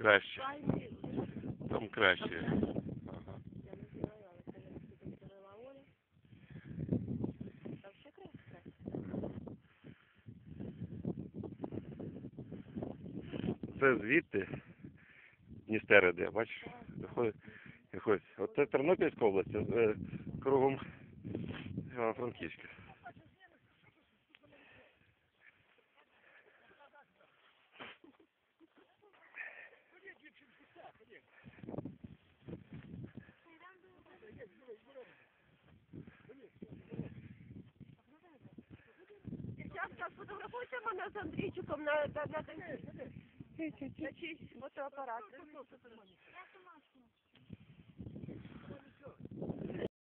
краще. Там краще. Це звідти Дністер іде, бачиш? Виходить. Оце Тернопільська область, е, кругом Івано-Франківська. Сфотографуйте мене з Андрійчиком на, на, на, на, на чийсь фотоапарат.